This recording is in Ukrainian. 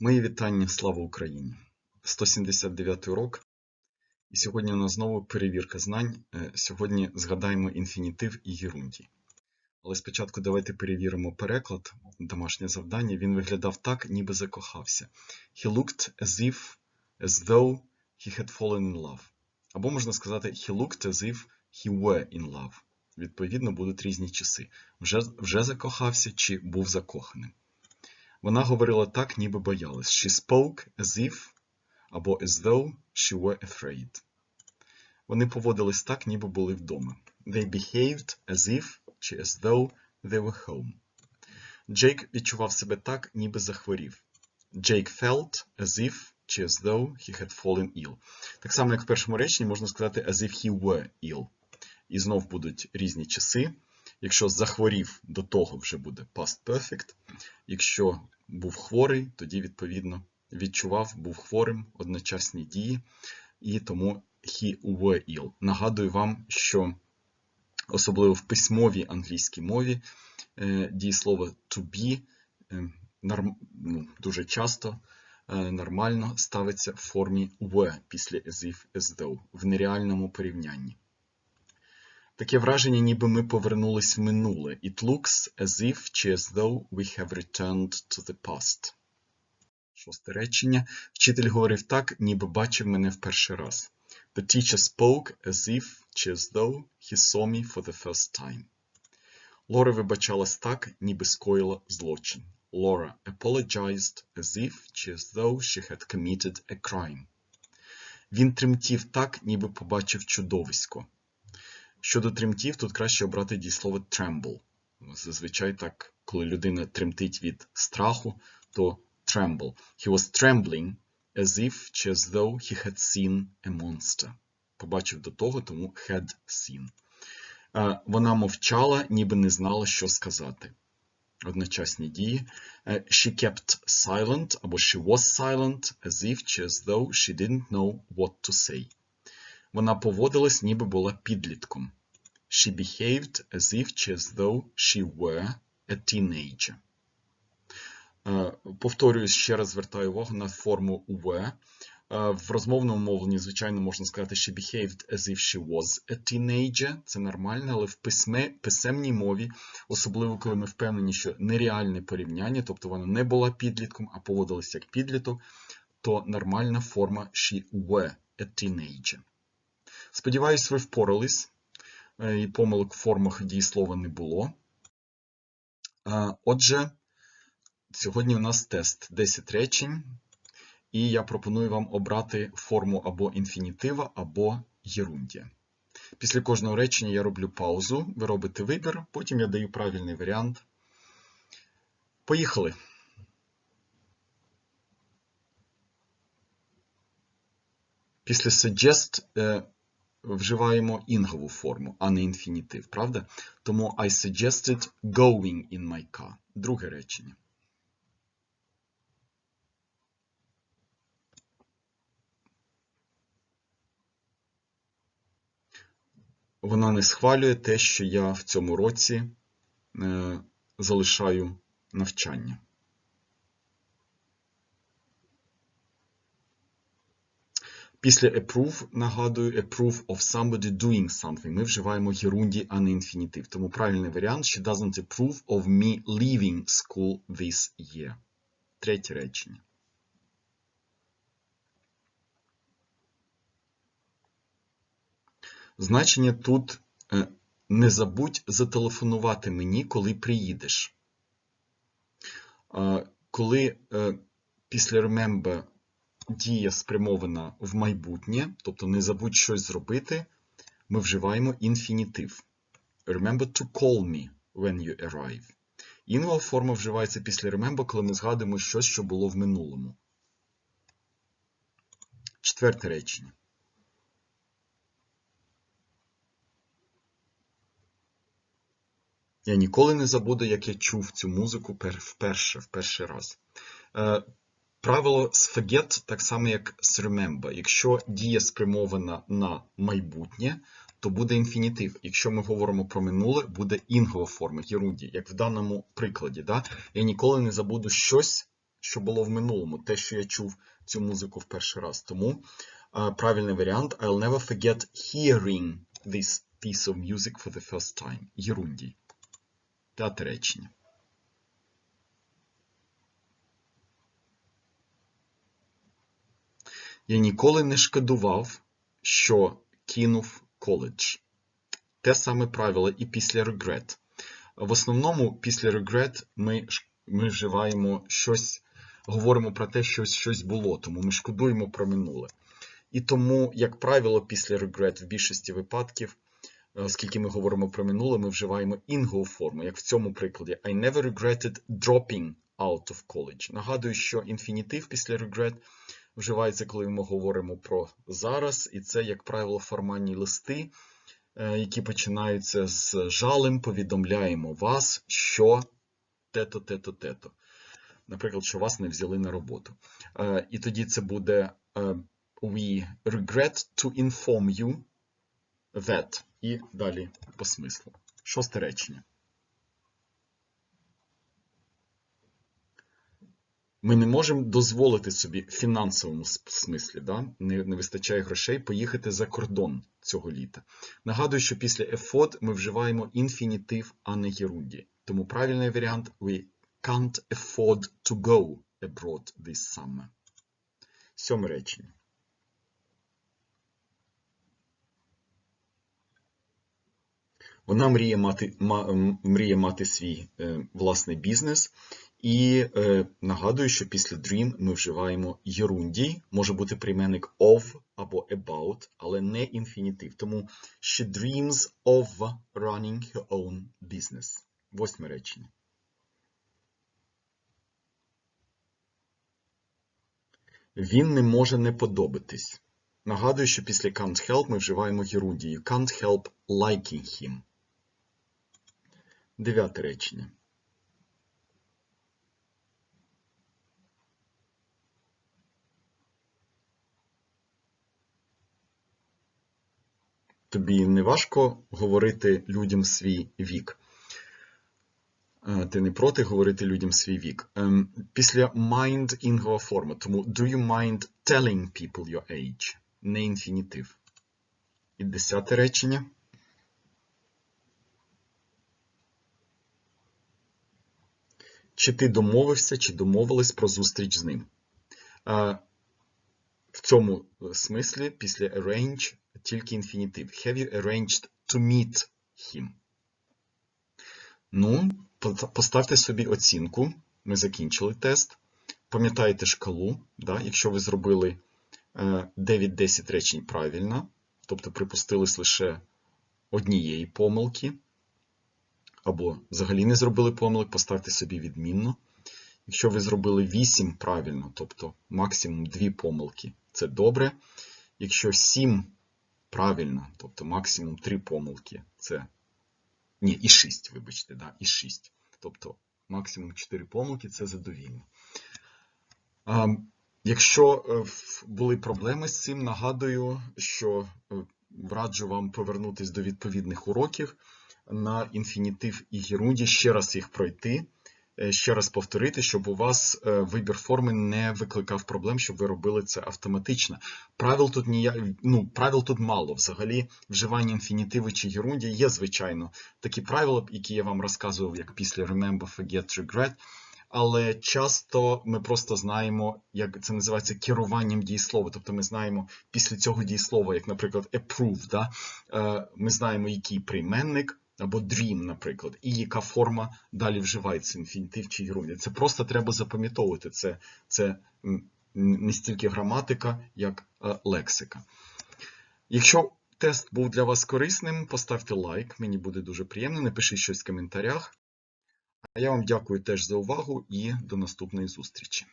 Мої вітання, слава Україні! 179 урок. І сьогодні у нас знову перевірка знань. Е, Сьогодні згадаємо інфінітив і герундій. Але спочатку давайте перевіримо переклад, домашнє завдання. Він виглядав так, ніби закохався. He looked as if, as though he had fallen in love. Або можна сказати, he looked as if he were in love. Відповідно, будуть різні часи. Вже, вже закохався чи був закоханим. Вона говорила так, ніби боялась. She spoke as if або as though she were afraid. Вони поводились так, ніби були вдома. They behaved as if чи as though they were home. Джейк відчував себе так, ніби захворів. Jake felt as if чи as though he had fallen ill. Так само, як в першому реченні, можна сказати as if he were ill. І знов будуть різні часи. Якщо захворів, до того вже буде past perfect. Якщо був хворий, тоді, відповідно, відчував, був хворим, одночасні дії, і тому he were ill. Нагадую вам, що особливо в письмовій англійській мові е, дієслово to be е, ну, дуже часто е, нормально ставиться в формі were після as if, as though в нереальному порівнянні. Таке враження, ніби ми повернулись в минуле. It looks as if чи as though we have returned to the past. Шосте речення. Вчитель говорив так, ніби бачив мене в перший раз. The teacher spoke as if чи as though he saw me for the first time. Лора вибачалась так, ніби скоїла злочин. Laura apologized as if чи as though she had committed a crime. Він тремтів так, ніби побачив чудовисько. Щодо тремтів, тут краще обрати дієслово tremble. Зазвичай так, коли людина тремтить від страху, то tremble. He was trembling as if чи as though he had seen a monster. Побачив до того, тому had seen. Вона мовчала, ніби не знала, що сказати. Одночасні дії. She kept silent або she was silent as if as though she didn't know what to say. Вона поводилась, ніби була підлітком. She behaved as if чи as though she were a teenager. Е, Повторююсь, ще раз звертаю увагу на форму were. Е, В розмовному мовленні, звичайно, можна сказати, she behaved as if she was a teenager. Це нормально, але в письме, писемній мові, особливо коли ми впевнені, що нереальне порівняння, тобто вона не була підлітком, а поводилася як підліток, то нормальна форма she were a teenager. Сподіваюсь, ви впорались, е, і помилок в формах дієслова не було. Отже, сьогодні у нас тест 10 речень, і я пропоную вам обрати форму або інфінітива, або єрундія. Після кожного речення я роблю паузу, ви робите вибір, потім я даю правильний варіант. Поїхали! Після suggest е, вживаємо інгову форму, а не інфінітив, правда? Тому I suggested going in my car. Друге речення. Вона не схвалює те, що я в цьому році е, залишаю навчання. Після approve, нагадую, approve of somebody doing something. Ми вживаємо герунді, а не інфінітив. Тому правильний варіант She doesn't approve of me leaving school this year. Третє речення. Значення тут е, не забудь зателефонувати мені, коли приїдеш. Е, Коли е, після remember дія спрямована в майбутнє, тобто не забудь щось зробити, ми вживаємо інфінітив. Remember to call me when you arrive. Інгова форма вживається після remember, коли ми згадуємо щось, що було в минулому. Четверте речення. Я ніколи не забуду, як я чув цю музику вперше, в перший раз. Правило з forget так само, як з remember. Якщо дія спрямована на майбутнє, то буде інфінітив. Якщо ми говоримо про минуле, буде інгова форма, герунді, як в даному прикладі. Да? Я ніколи не забуду щось, що було в минулому, те, що я чув цю музику в перший раз. Тому правильний варіант I'll never forget hearing this piece of music for the first time. Єрундій. П'яте речення. Я ніколи не шкодував, що кинув коледж. Те саме правило і після regret. В основному, після regret ми, ми вживаємо щось, говоримо про те, що щось було, тому ми шкодуємо про минуле. І тому, як правило, після regret в більшості випадків, е, оскільки ми говоримо про минуле, ми вживаємо інгову форму, як в цьому прикладі. I never regretted dropping out of college. Нагадую, що інфінітив після regret вживається, коли ми говоримо про зараз, і це, як правило, формальні листи, е, які починаються з жалем, повідомляємо вас, що те-то, те-то, те-то. Наприклад, що вас не взяли на роботу. Е, І тоді це буде е, We regret to inform you that. І далі по смислу. Шосте речення. Ми не можемо дозволити собі в фінансовому смислі, да? не, не вистачає грошей поїхати за кордон цього літа. Нагадую, що після effort ми вживаємо інфінітив, а не єрунді. Тому правильний варіант we can't afford to go abroad this summer. Сьоме речення. Вона мріє мати, ма- мріє мати свій е, власний бізнес. І е, нагадую, що після dream ми вживаємо єрундій, може бути прийменник of або about, але не інфінітив. Тому she dreams of running her own business. Восьме речення. Він не може не подобатись. Нагадую, що після can't help ми вживаємо герундію. Can't help liking him. Дев'яте речення. Тобі не важко говорити людям свій вік. Е, Ти не проти говорити людям свій вік. Ем, Після mind інгова форма. Тому do you mind telling people your age? Не інфінітив. І десяте речення. Чи ти домовився, чи домовились про зустріч з ним? Е, В цьому смислі після arrange тільки інфінітив. Have you arranged to meet him? Ну, поставте собі оцінку. Ми закінчили тест. Пам'ятаєте шкалу, да? якщо ви зробили е, 9-10 речень правильно, тобто припустились лише однієї помилки, або взагалі не зробили помилок, поставте собі відмінно. Якщо ви зробили 8 правильно, тобто максимум 2 помилки, це добре. Якщо 7 правильно, тобто максимум 3 помилки, це. Ні, і 6, вибачте, да, і 6. Тобто максимум 4 помилки це задовільно. А, якщо е, були проблеми з цим, нагадую, що е, раджу вам повернутися до відповідних уроків на інфінітив і герунді, ще раз їх пройти, ще раз повторити, щоб у вас е, вибір форми не викликав проблем, щоб ви робили це автоматично. Правил тут ніяк, ну, правил тут мало. Взагалі, вживання інфінітиву чи герунді є, звичайно, такі правила, які я вам розказував, як після remember, forget, regret. Але часто ми просто знаємо, як це називається керуванням дієслова. Тобто ми знаємо після цього дієслова, як, наприклад, approve, да? е, ми знаємо, який прийменник або dream, наприклад, і яка форма далі вживається, інфінітив чи герунді. Це просто треба запам'ятовувати. Це, це не стільки граматика, як е, лексика. Якщо тест був для вас корисним, поставте лайк, мені буде дуже приємно. Напишіть щось в коментарях. А я вам дякую теж за увагу і до наступної зустрічі.